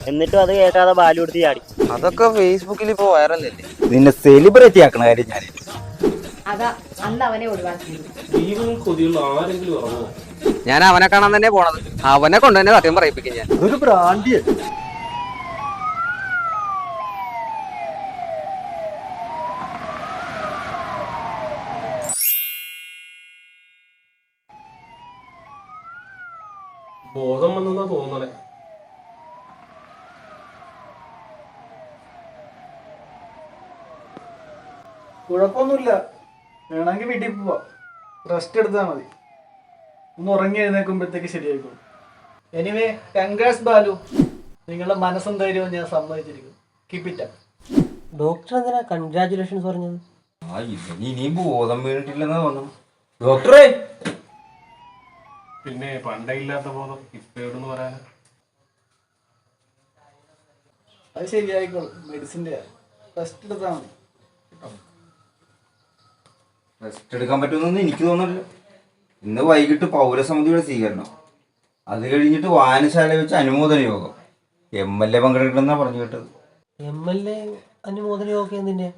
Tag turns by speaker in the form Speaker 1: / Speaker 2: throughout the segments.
Speaker 1: എന്നിട്ടും അത് കേൾക്കാതെ ബാലു എടുത്ത് ചാടി.
Speaker 2: അതൊക്കെ ഫേസ്ബുക്കിൽ ഇപ്പൊ വൈറലല്ലേ
Speaker 3: നിന്നെ സെലിബ്രിറ്റി ആക്കണ കാര്യം ഞാൻ
Speaker 4: അതാ അന്ന് അവനെ ഒഴിവാക്കിയത്.
Speaker 5: ജീവനും കൊതിയുള്ള ആരെങ്കിലും ഇറങ്ങുമോ
Speaker 2: ഞാൻ അവനെ കാണാൻ തന്നെ പോണത്. അവനെ കൊണ്ട് തന്നെ സത്യം പറയിപ്പിക്കും ഞാൻ.
Speaker 3: ഒരു ബ്രാൻഡിയ.
Speaker 5: ബോധം വന്നെന്നാ തോന്നണേ
Speaker 6: കുഴപ്പമൊന്നുമില്ല. വേണമെങ്കിൽ വീട്ടിൽ പോവാ. റെസ്റ്റ് എടുത്താൽ മതി. ഒന്ന് ഉറങ്ങി എഴുന്നേക്കുമ്പോഴത്തേക്ക് ശരിയായിക്കോളും. Anyway congrats Balu. നിങ്ങളുടെ മനസ്സും ധൈര്യവും ഞാൻ സമ്മതിച്ചിരിക്കുന്നു. കീപ് ഇറ്റ്
Speaker 1: ഡോക്ടർ എന്തിനാ കൺഗ്രാചുലേഷൻസ് പറഞ്ഞത്?
Speaker 3: ആ ഇവന് ഇനി ബോധം വീണിട്ടില്ലെന്നാ തോന്നുന്നു. ഡോക്ടറെ
Speaker 5: പിന്നെ പണ്ടേ ഇല്ലാത്ത ബോധം ഇപ്പോഴെന്ന് പറയാൻ
Speaker 6: അത് ശരിയായിക്കോളും. മെഡിസിന്റെ ടെസ്റ്റ് എടുത്താൽ മതി.
Speaker 3: റെസ്റ്റ് എടുക്കാൻ പറ്റുമെന്നൊന്നും എനിക്ക് തോന്നുന്നില്ല. ഇന്ന് വൈകിട്ട് പൗരസമിതിയുടെ സ്വീകരണം. അത് കഴിഞ്ഞിട്ട് വായനശാല വെച്ച് അനുമോദന യോഗം. എം എൽ എ പങ്കെടുക്കണമെന്നാ പറഞ്ഞു കേട്ടത്.
Speaker 1: എം എൽ എ അനുമോദനമൊക്കെ എന്തിന്റെ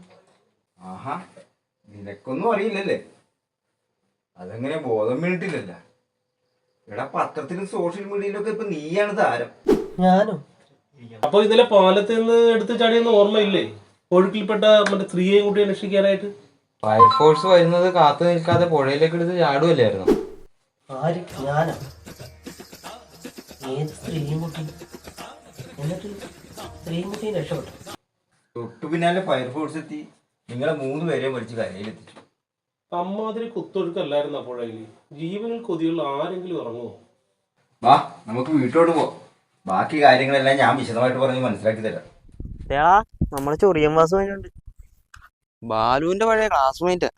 Speaker 3: ആഹാ നിനക്കൊന്നും അറിയില്ലല്ലേ? അതെങ്ങനെ ബോധം വീണിട്ടില്ലല്ല. എടാ പത്രത്തിലും സോഷ്യൽ മീഡിയയിലൊക്കെ ഇപ്പൊ നീയാണ് താരം.
Speaker 1: ഞാനും.
Speaker 5: അപ്പൊ ഇന്നലെ പാലത്തിൽ നിന്ന് എടുത്ത് ചാടിയെന്ന് ഓർമ്മയില്ലേ? ഒഴുക്കിൽപ്പെട്ട മറ്റേ സ്ത്രീയെ കൂട്ടി രക്ഷിക്കാനായിട്ട്?
Speaker 2: ഫയർഫോഴ്സ് വരുന്നത് കാത്തു നിൽക്കാതെ പുഴയിലേക്ക് എടുത്ത് ചാടുവല്ലായിരുന്നു
Speaker 1: ആര്? ഞാനാ? ഏത് എന്നിട്ട് രക്ഷപ്പെട്ടു.
Speaker 3: തൊട്ടു പിന്നാലെ ഫയർഫോഴ്സ് എത്തി. നിങ്ങളെ മൂന്ന് പേരെ വലിച്ച് കരയിലെത്തിച്ചു.
Speaker 5: അമ്മാതിരി കുത്തൊഴുക്കല്ലായിരുന്നു ആ പുഴയിൽ? ജീവനിൽ കൊതിയുള്ള ആരെങ്കിലും ഇറങ്ങുമോ
Speaker 3: വാ നമുക്ക് വീട്ടിലോട്ട് പോ. ബാക്കി കാര്യങ്ങളെല്ലാം ഞാൻ വിശദമായിട്ട് പറഞ്ഞ് മനസ്സിലാക്കി തരാം.
Speaker 1: തേളാ നമ്മളെ ചൊറിയൻ വാസം അതിനുണ്ട്
Speaker 2: ബാലുവിന്റെ പഴയ ക്ലാസ്മേറ്റ്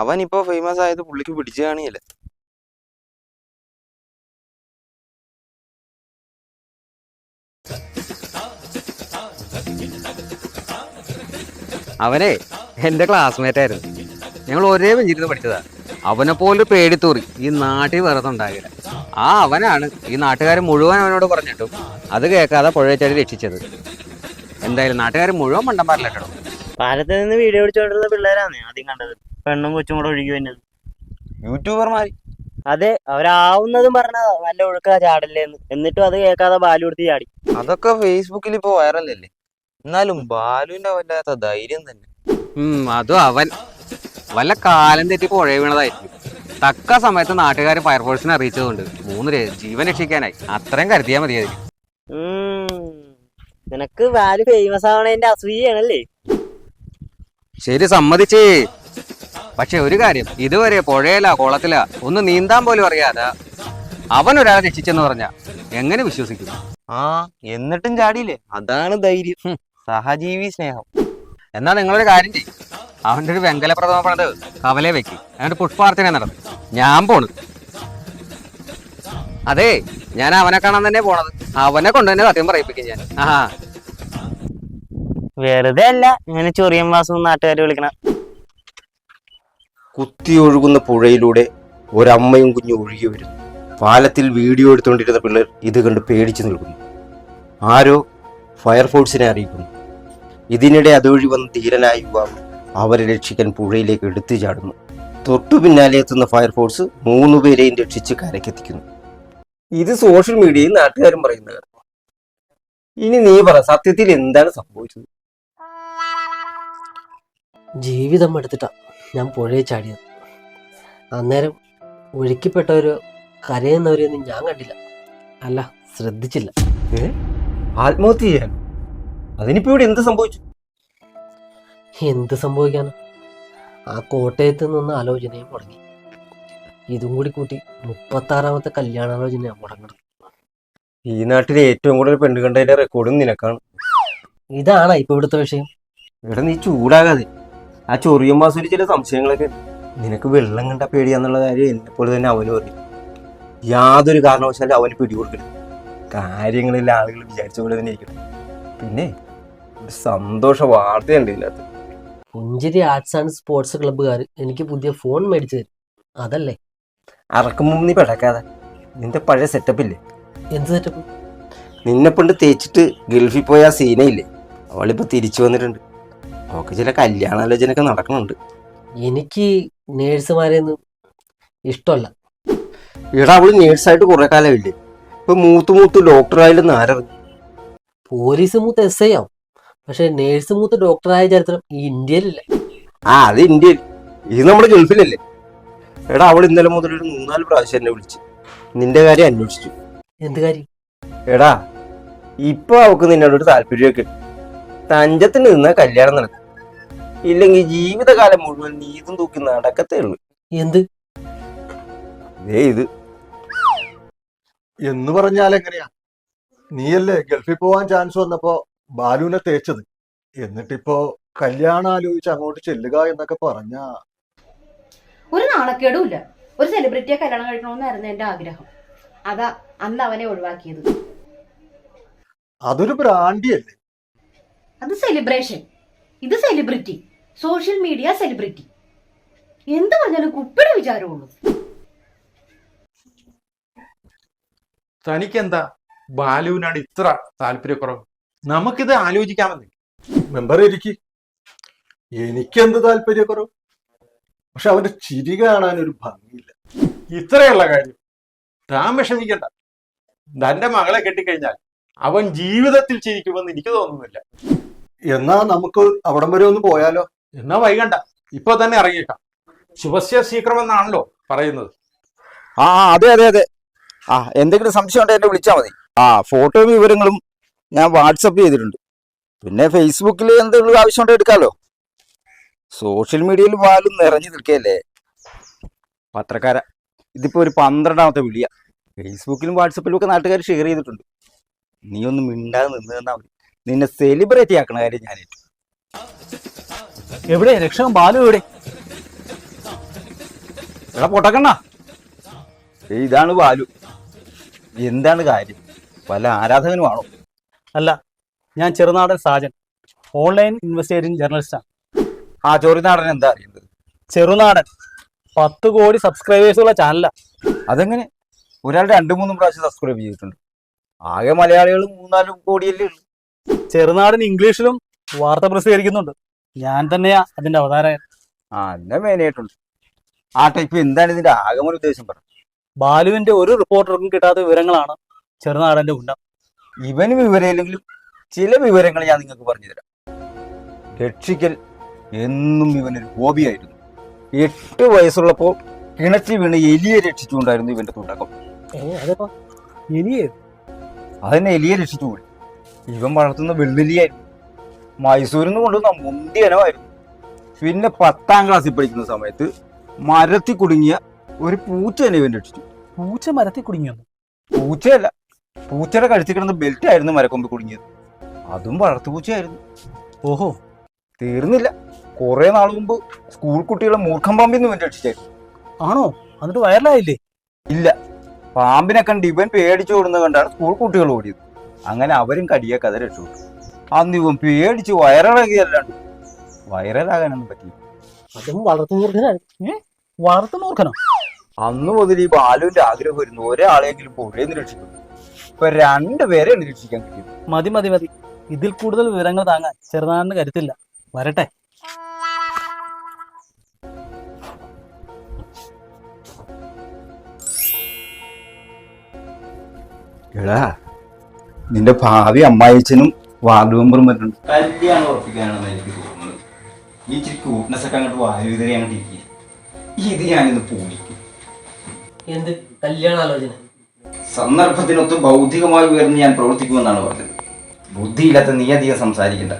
Speaker 2: അവൻ ഇപ്പൊ ഫേമസ് ആയത് പുള്ളിക്ക് പിടിച്ചു കാണിയല്ലേ അവനെ എന്റെ ക്ലാസ്മേറ്റ് ആയിരുന്നു. ഞങ്ങൾ ഒരേ ബെഞ്ചിരുന്ന് പഠിച്ചതാ. അവനെ പോലെ പേടിത്തൂറി ഈ നാട്ടിൽ വെറുതെ ഉണ്ടാകില്ല. ആ അവനാണ് ഈ നാട്ടുകാർ മുഴുവൻ അവനോട് പറഞ്ഞിട്ടും അത് കേൾക്കാതെ പുഴയച്ചാടി രക്ഷിച്ചത്. എന്തായാലും നാട്ടുകാർ മുഴുവൻ മണ്ടന്മാരില്ല കേട്ടോ
Speaker 1: പാലത്തിൽ നിന്ന് വീഡിയോ പിടിച്ചോണ്ടുള്ള പിള്ളേരാണ് ആദ്യം കണ്ടത്. പെണ്ണും കൊച്ചും കൂടെ ഒഴുകി വന്നത്.
Speaker 2: യൂട്യൂബർമാര്.
Speaker 1: അതെ അവരാവുന്നതും പറഞ്ഞതാ നല്ല ഒഴുക്കാ ചാടല്ലേന്ന് എന്നിട്ടും അത് കേൾക്കാതെ ബാലു കൊടുത്ത് ചാടി.
Speaker 2: അതൊക്കെ ഫേസ്ബുക്കിൽ ഇപ്പൊ വൈറലല്ലേ? എന്നാലും ബാലുവിന്റെ വല്ലാത്ത ധൈര്യം തന്നെ. ഉം അതും അവൻ വല്ല കാലം തെറ്റി പുഴ വീണതായിരിക്കും. തക്ക സമയത്ത് നാട്ടുകാർ ഫയർഫോഴ്സിനെ അറിയിച്ചതുകൊണ്ട് മൂന്ന് രേ- ജീവൻ രക്ഷിക്കാനായി. അത്രയും കരുതിയാൽ മതിയായിരിക്കും
Speaker 1: ഉം. നിനക്ക് ബാലു ഫേമസ് ആവണേന്റെ അസൂയാണല്ലേ
Speaker 2: ശരി സമ്മതിച്ചേ. പക്ഷെ ഒരു കാര്യം. ഇതുവരെ പുഴയില കുളത്തില ഒന്ന് നീന്താൻ പോലും അറിയാതെ അവൻ ഒരാളെ രക്ഷിച്ചെന്ന് പറഞ്ഞ എങ്ങനെ വിശ്വസിക്കും? ആ എന്നിട്ടും ചാടിയില്ലേ? അതാണ് ധൈര്യം. സഹജീവി സ്നേഹം. എന്നാ നിങ്ങളൊരു കാര്യം ചെയ്യും. അവന്റെ ഒരു വെങ്കല പ്രഥമ പണത് കവലെ വെക്കി. എന്നിട്ട് പുഷ്പാർച്ചന നടന്നു ഞാൻ പോണത്. അതെ ഞാൻ അവനെ കാണാൻ തന്നെ പോണത്. അവനെ കൊണ്ട് തന്നെ സത്യം പറയിപ്പിക്കും ഞാൻ. ആ
Speaker 1: വെറുതെ അല്ല ഇങ്ങനെ ചൊറിയൻ വാസം നാട്ടുകാർ വിളിക്കണം.
Speaker 3: കുത്തി ഒഴുകുന്ന പുഴയിലൂടെ ഒരമ്മയും കുഞ്ഞും ഒഴുകി വരുന്നു. പാലത്തിൽ വീഡിയോ എടുത്തുകൊണ്ടിരുന്ന പിള്ളേർ ഇത് കണ്ട് പേടിച്ചു നിൽക്കുന്നു. ആരോ ഫയർഫോഴ്സിനെ അറിയിക്കുന്നു. ഇതിനിടെ അതുവഴി വന്ന ധീരനായ യുവാവ് അവരെ രക്ഷിക്കാൻ പുഴയിലേക്ക് എടുത്തു ചാടുന്നു. തൊട്ടു പിന്നാലെ എത്തുന്ന ഫയർഫോഴ്സ് മൂന്നുപേരെയും രക്ഷിച്ച് കരക്കെത്തിക്കുന്നു ഇത് സോഷ്യൽ മീഡിയയിൽ നാട്ടുകാരും പറയുന്നത് ഇനി നീ പറ സത്യത്തിൽ എന്താണ് സംഭവിച്ചത്?
Speaker 7: ജീവിതം എടുത്തിട്ടാണ് ഞാൻ പുഴയിൽ ചാടിയത്. അന്നേരം ഒഴുക്കിപ്പെട്ടവരോ കരയുന്നവരെയൊന്നും ഞാൻ കണ്ടില്ല. അല്ല ശ്രദ്ധിച്ചില്ല.
Speaker 3: ആത്മഹത്യ ചെയ്യാൻ അതിനിപ്പോ ഇവിടെ എന്ത് സംഭവിച്ചു?
Speaker 7: എന്ത് സംഭവിക്കാനാ? ആ കോട്ടയത്ത് നിന്ന് ആലോചനയും മുടങ്ങി. ഇതും കൂടി കൂട്ടി മുപ്പത്താറാമത്തെ കല്യാണാലോചനയാണ് മുടങ്ങണം.
Speaker 3: ഈ നാട്ടിലെ ഏറ്റവും കൂടുതൽ പെണ്ണുകണ്ടതിന്റെ റെക്കോർഡും നിനക്കാണ്.
Speaker 7: ഇതാണ് ഇപ്പൊ ഇവിടുത്തെ വിഷയം?
Speaker 3: ഇവിടെ നീ ചൂടാകാതെ. ആ ചൊറിയും വാസൂര് ചില സംശയങ്ങളൊക്കെ നിനക്ക് വെള്ളം കണ്ട പേടിയാന്നുള്ള കാര്യം എന്നെപ്പോലെ തന്നെ അവനും അറിയും യാതൊരു കാരണവശാലും അവന് പിടികൊടുക്കരുത്. കാര്യങ്ങളിൽ ആളുകൾ വിചാരിച്ച പോലെ തന്നെ ഇരിക്കണം. പിന്നെ ഒരു സന്തോഷ വാർത്തയുണ്ട് ഇതിനകത്ത്.
Speaker 7: പുഞ്ചിരി ആർട്സ് ആൻഡ് സ്പോർട്സ് ക്ലബ്ബുകാർ എനിക്ക് പുതിയ ഫോൺ മേടിച്ചു തരും. അതല്ലേ?
Speaker 3: അറക്കുമ്പോൾ നീ പെടക്കാതെ. നിന്റെ പഴയ സെറ്റപ്പ് ഇല്ലേ?
Speaker 7: എന്ത് സെറ്റപ്പ്
Speaker 3: നിന്നെ പണ്ട് തേച്ചിട്ട് ഗൾഫിൽ പോയ ആ സീനയില്ലേ? അവളിപ്പോൾ തിരിച്ചു വന്നിട്ടുണ്ട്. അവൾക്ക് ചില കല്യാണാലോചനയൊക്കെ നടക്കുന്നുണ്ട്
Speaker 7: എനിക്ക് നേഴ്സുമാരെയൊന്നും ഇഷ്ടമല്ല.
Speaker 3: ഇവിടെ അവൾ നേഴ്സായിട്ട് കുറെ കാലമില്ലേ ഇപ്പൊ മൂത്ത് മൂത്ത് ഡോക്ടറായാലും ആരറിഞ്ഞു
Speaker 7: പോലീസ് മൂത്ത് എസ് ഐ ആവും. പക്ഷെ നേഴ്സ് മൂത്ത് ഡോക്ടറായ ചരിത്രം ഈ ഇന്ത്യയിലില്ല?
Speaker 3: ആ അത് ഇന്ത്യയിൽ. ഇത് നമ്മുടെ ഗൾഫിലല്ലേ? എടാ അവൾ ഇന്നലെ മുതൽ ഒരു മൂന്നാൽ പ്രാവശ്യം എന്നെ വിളിച്ച്. നിന്റെ കാര്യം അന്വേഷിച്ചു.
Speaker 7: എന്ത് കാര്യം?
Speaker 3: എടാ ഇപ്പൊ അവക്ക് നിന്നോട് ഒരു താല്പര്യമൊക്കെ തഞ്ചത്തിന് നിന്ന കല്യാണം നടക്കും ഇല്ലെങ്കിൽ ജീവിതകാലം മുഴുവൻ നീതും തൂക്കി നടക്കത്തേ ഉള്ളു.
Speaker 7: എന്ത്?
Speaker 3: ഇത്.
Speaker 8: എന്ന് പറഞ്ഞാൽ എങ്ങനെയാ? നീയല്ലേ ഗൾഫിൽ പോവാൻ ചാൻസ് വന്നപ്പോ ബാലുവിനെ തേച്ചത്? എന്നിട്ടിപ്പോ കല്യാണം ആലോചിച്ച് അങ്ങോട്ട് ചെല്ലുക എന്നൊക്കെ പറഞ്ഞ.
Speaker 4: ഒരു നാണക്കേടും ഇല്ല. ഒരു സെലിബ്രിറ്റിയെ കല്യാണം കഴിക്കണമെന്നായിരുന്നു എന്റെ ആഗ്രഹം. അതാ അന്ന് അവനെ ഒഴിവാക്കിയത്.
Speaker 8: അതൊരു ബ്രാൻഡിയല്ലേ
Speaker 4: അത് സെലിബ്രേഷൻ ഇത് സെലിബ്രിറ്റി സോഷ്യൽ മീഡിയ സെലിബ്രിറ്റി. എന്ത് പറഞ്ഞാലും കുപ്പിയുടെ വിചാരമുള്ളൂ.
Speaker 9: തനിക്കെന്താ? ബാലുവിനാണ് ഇത്ര താല്പര്യക്കുറവ്. നമുക്കിത് ആലോചിക്കാമെന്നേ.
Speaker 8: മെമ്പർ ഇരിക്കി. എനിക്കെന്ത് താല്പര്യക്കുറവ്? പക്ഷെ അവന്റെ ചിരി കാണാൻ ഒരു ഭംഗിയില്ല.
Speaker 9: ഇത്രയുള്ള കാര്യം. താൻ വിഷമിക്കണ്ട. തന്റെ മകളെ കെട്ടിക്കഴിഞ്ഞാൽ അവൻ ജീവിതത്തിൽ ചിരിക്കുമെന്ന് എനിക്ക് തോന്നുന്നില്ല.
Speaker 8: എന്നാ നമുക്ക് അവിടം വരെ ഒന്ന് പോയാലോ?
Speaker 9: എന്നാ വൈകണ്ട. ഇപ്പൊ തന്നെ ഇറങ്ങിയേക്കാം. ശുഭസ്യ ശീക്രമെന്നാണല്ലോ പറയുന്നത്.
Speaker 10: ആ അതെ അതെ അതെ. ആ എന്തെങ്കിലും സംശയം ഉണ്ടെങ്കിൽ എന്നെ വിളിച്ചാൽ മതി. ആ ഫോട്ടോ വിവരങ്ങളും ഞാൻ വാട്സപ്പ് ചെയ്തിട്ടുണ്ട്. പിന്നെ ഫേസ്ബുക്കിൽ എന്തെങ്കിലും ആവശ്യം ഉണ്ടെങ്കിൽ എടുക്കാമല്ലോ സോഷ്യൽ മീഡിയയിൽ വാലും നിറഞ്ഞു നിൽക്കുകയല്ലേ പത്രക്കാര ഇതിപ്പോ ഒരു പന്ത്രണ്ടാമത്തെ വിളിയ. ഫേസ്ബുക്കിലും വാട്സപ്പിലും ഒക്കെ നാട്ടുകാർ ഷെയർ ചെയ്തിട്ടുണ്ട്. നീ ഒന്ന് മിണ്ടാതെ നിന്ന് തന്നാ മതി. നിന്നെ സെലിബ്രേറ്റ് ആക്കണ കാര്യം ഞാൻ ഏറ്റു
Speaker 6: എവിടെ? രക്ഷകൻ ബാലു എവിടെ?
Speaker 10: എടാ പൊട്ടക്കണ്ണ. ഇതാണ് ബാലു. എന്താണ് കാര്യം? പല ആരാധകനുമാണോ
Speaker 6: അല്ല ഞാൻ ചെറുനാടൻ സാജൻ. ഓൺലൈൻ ഇൻവെസ്റ്റേറ്റിംഗ് ജേർണലിസ്റ്റാണ്
Speaker 10: ആ ചെറുനാടൻ എന്താ അറിയേണ്ടത്?
Speaker 6: ചെറുനാടൻ. പത്ത് കോടി സബ്സ്ക്രൈബേഴ്സ് ഉള്ള ചാനലാ
Speaker 10: അതെങ്ങനെ? ഒരാൾ രണ്ടു മൂന്നും പ്രാവശ്യം സബ്സ്ക്രൈബ് ചെയ്തിട്ടുണ്ട്. ആകെ മലയാളികൾ മൂന്നാലും കോടിയല്ലേ ഉള്ളൂ.
Speaker 6: ചെറുനാടൻ ഇംഗ്ലീഷിലും വാർത്ത പ്രസിദ്ധീകരിക്കുന്നുണ്ട്. ഞാൻ തന്നെയാ അതിന്റെ അവതാരകൻ.
Speaker 10: ആ എന്നെ മെയിനായിട്ടുണ്ട് ആ ടൈപ്പ് എന്താണ് ഇതിന്റെ ആഗമന ഉദ്ദേശം പറ.
Speaker 6: ബാലുവിന്റെ ഒരു റിപ്പോർട്ടർക്കും കിട്ടാത്ത വിവരങ്ങളാണ് ചെറുനാടന്റെ ഉന്നം.
Speaker 10: ഇവന് വിവരമില്ലെങ്കിലും ചില വിവരങ്ങൾ ഞാൻ നിങ്ങൾക്ക് പറഞ്ഞു തരാം രക്ഷിക്കൽ എന്നും ഇവനൊരു ഹോബിയായിരുന്നു എട്ട് വയസ്സുള്ളപ്പോൾ കിണറ്റിൽ വീണ് എലിയെ രക്ഷിച്ചുകൊണ്ടായിരുന്നു ഇവന്റെ തുടക്കം. അതന്നെ എലിയെ രക്ഷിച്ചു ഇവൻ വളർത്തുന്ന വെള്ളിലിയായിരുന്നു മൈസൂരിൽ നിന്ന് കൊണ്ടുവന്ന മുന്തിയനമായിരുന്നു പിന്നെ പത്താം ക്ലാസ്സിൽ പഠിക്കുന്ന സമയത്ത് മരത്തിൽ കുടുങ്ങിയ ഒരു പൂച്ചനെ ഇവൻ രക്ഷിച്ചു
Speaker 6: പൂച്ച മരത്തിൽ കുടുങ്ങിയ?
Speaker 10: പൂച്ചയല്ല. പൂച്ചയുടെ കഴുത്തിൽ കിടന്ന ബെൽറ്റ് ആയിരുന്നു മരക്കൊമ്പ് കുടുങ്ങിയത്. അതും വളർത്തു പൂച്ചയായിരുന്നു.
Speaker 6: ഓഹോ.
Speaker 10: തീർന്നില്ല. കുറെ നാൾ മുമ്പ് സ്കൂൾ കുട്ടികളെ മൂർഖം പാമ്പിൽ നിന്ന് ഇവൻ രക്ഷിച്ചായിരുന്നു
Speaker 6: ആണോ? എന്നിട്ട് വയറിലായില്ലേ?
Speaker 10: ഇല്ല. പാമ്പിനെ കണ്ട് ഇവൻ പേടിച്ചു ഓടുന്നത് കണ്ടാണ് സ്കൂൾ കുട്ടികൾ ഓടിയത്. അങ്ങനെ അവരും കടിയേക്കാതെ രക്ഷപ്പെട്ടു. അന്ന് ഇവൻ പേടിച്ച് വയറിളകിയല്ലാണ്ട്. വൈറലാകാനൊന്നും പറ്റില്ല.
Speaker 7: അതും വളർത്തു മൂർഖനാണ്
Speaker 6: വളർത്തു നോക്കണോ
Speaker 10: അന്ന് മുതൽ ഈ ബാലുവിന്റെ ആഗ്രഹം വരുന്നു ഒരാളെങ്കിലും പുഴയെ നിരീക്ഷിക്കും ഇപ്പൊ രണ്ടുപേരെ നിരീക്ഷിക്കാൻ കിട്ടിയത്
Speaker 6: മതി മതി മതി. ഇതിൽ കൂടുതൽ വിവരങ്ങൾ താങ്ങാൻ ചെറുനാടിന് കരുത്തില്ല. വരട്ടെ.
Speaker 10: എടാ നിന്റെ ഭാവി അമ്മായിച്ചനും വാർഡ് മെമ്പറും വരുന്നുണ്ട് കല്യാണം ഉറപ്പിക്കാനാണെന്ന് എനിക്ക് തോന്നുന്നത്. ഈ ഇച്ചിരി ക്യൂട്ട്നെസ് ഒക്കെ അങ്ങോട്ട് വായുവിതറി അങ്ങോട്ട് ഇരിക്കും ഇത് ഞാനിന്ന് പൂണിക്കും
Speaker 7: എന്ത് കല്യാണാലോചന
Speaker 10: സന്ദർഭത്തിനൊത്ത് ഭൗതികമായി ഉയർന്ന് ഞാൻ പ്രവർത്തിക്കുമെന്നാണ് പറഞ്ഞത്. ബുദ്ധിയില്ലാത്ത നീ അധികം സംസാരിക്കണ്ട.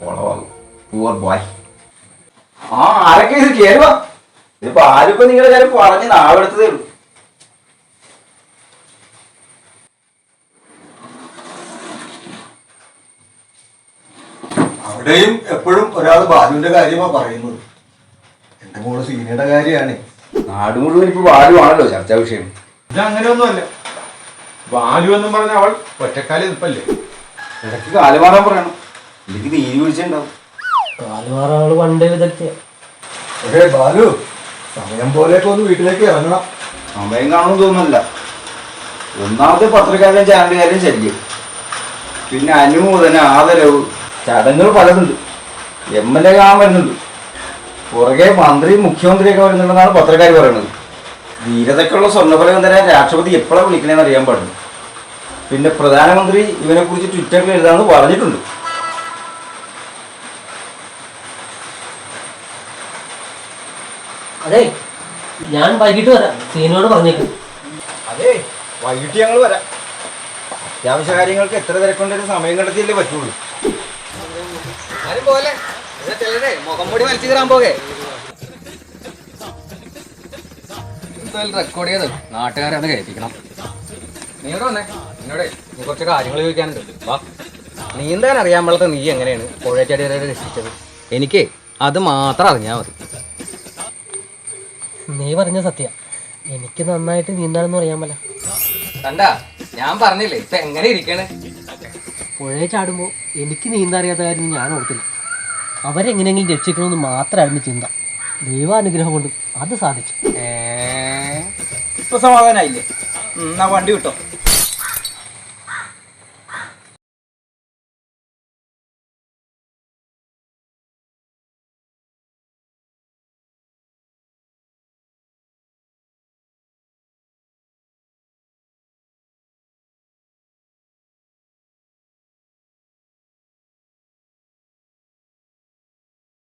Speaker 10: കുളവാകും. പൂവർ ബോയ് ആ ആരൊക്കെ ഇത് കേറുവാ? ഇതിപ്പോ ഇപ്പൊ നിങ്ങളുടെ കാര്യം പറഞ്ഞ് നാളെടുത്തതേ ഉള്ളൂ.
Speaker 8: അവിടെയും എപ്പോഴും ഒരാൾ ബാലുവിന്റെ കാര്യമാണ് പറയുന്നത്. എന്റെ മോൾ സീനയുടെ കാര്യമാണ്
Speaker 10: നാട് മുഴുവൻ ഇപ്പൊ ബാലുവാണല്ലോ ചർച്ചാ വിഷയം.
Speaker 9: ഇത് അങ്ങനെയൊന്നുമല്ല ബാലു എന്നും പറഞ്ഞ അവൾ ഒറ്റക്കാലി നിൽപ്പല്ലേ?
Speaker 10: ഇടയ്ക്ക് കാലുമാറാൻ പറയണം. എനിക്ക് നീതി വിളിച്ചിട്ടുണ്ടാവും
Speaker 7: കാലുമാറാൾ പണ്ടേ വിദഗ്ധ
Speaker 8: പക്ഷേ ബാലു സമയം പോലെയൊക്കെ ഒന്ന് വീട്ടിലേക്ക് ഇറങ്ങണം.
Speaker 10: സമയം കാണുമെന്ന് തോന്നുന്നില്ല. ഒന്നാമത്തെ പത്രക്കാരൻ ചാനലുകാരൻ ശല്യം. പിന്നെ അനുമോദന ആദരവ്. ചടങ്ങുകൾ പലതുണ്ട്. എം എൽ എ കാണാൻ വരുന്നുണ്ട്. പുറകെ മന്ത്രി മുഖ്യമന്ത്രിയൊക്കെ വരുന്നുണ്ടെന്നാണ് പത്രക്കാർ പറയുന്നത്. ധീരതയ്ക്കുള്ള സ്വർണഫലകം തരാൻ രാഷ്ട്രപതി എപ്പോഴാണ് വിളിക്കണേന്ന് അറിയാൻ പാടില്ല. പിന്നെ പ്രധാനമന്ത്രി ഇവനെ ഇവനെക്കുറിച്ച് ട്വിറ്ററിൽ എഴുതാമെന്ന് പറഞ്ഞിട്ടുണ്ട്.
Speaker 7: അതെ ഞാൻ വൈകിട്ട് വരാം. സീനോട് പറഞ്ഞേക്കും.
Speaker 10: അതെ വൈകിട്ട് ഞങ്ങൾ വരാം. അത്യാവശ്യ കാര്യങ്ങൾക്ക് എത്ര തിരക്കൊണ്ടൊരു സമയം കണ്ടെത്തിയല്ലേ പറ്റുള്ളൂ.
Speaker 2: ആരും പോലെ മുഖം മൂടി വലിച്ചു കയറാൻ പോകെ റെക്കോർഡ് ചെയ്ത് നാട്ടുകാരെ അത് കേൾപ്പിക്കണം. നീ ഇവിടെ വന്നേ. എന്നോടേ നീ കുറച്ച് കാര്യങ്ങൾ ചോദിക്കാനുണ്ട്. വാ. നീന്താൻ അറിയാൻ പാടത്തെ നീ എങ്ങനെയാണ് പുഴച്ചാടി വരെ രക്ഷിച്ചത്? എനിക്ക് അത് മാത്രം അറിഞ്ഞാൽ മതി.
Speaker 7: നീ പറഞ്ഞ സത്യ. എനിക്ക് നന്നായിട്ട് നീന്താനൊന്നും അറിയാൻ പല
Speaker 2: കണ്ട? ഞാൻ പറഞ്ഞില്ലേ ഇപ്പൊ എങ്ങനെ ഇരിക്കണേ?
Speaker 7: പുഴയെ ചാടുമ്പോൾ എനിക്ക് നീന്താൻ അറിയാത്ത കാര്യം ഞാൻ ഓർത്തില്ല. അവരെങ്ങനെയെങ്കിലും രക്ഷിക്കണമെന്ന് മാത്രമായിരുന്നു ചിന്ത. ദൈവാനുഗ്രഹം കൊണ്ട് അത് സാധിച്ചു.
Speaker 10: ഇപ്പൊ സമാധാനായില്ലേ? എന്നാ വണ്ടി വിട്ടോ.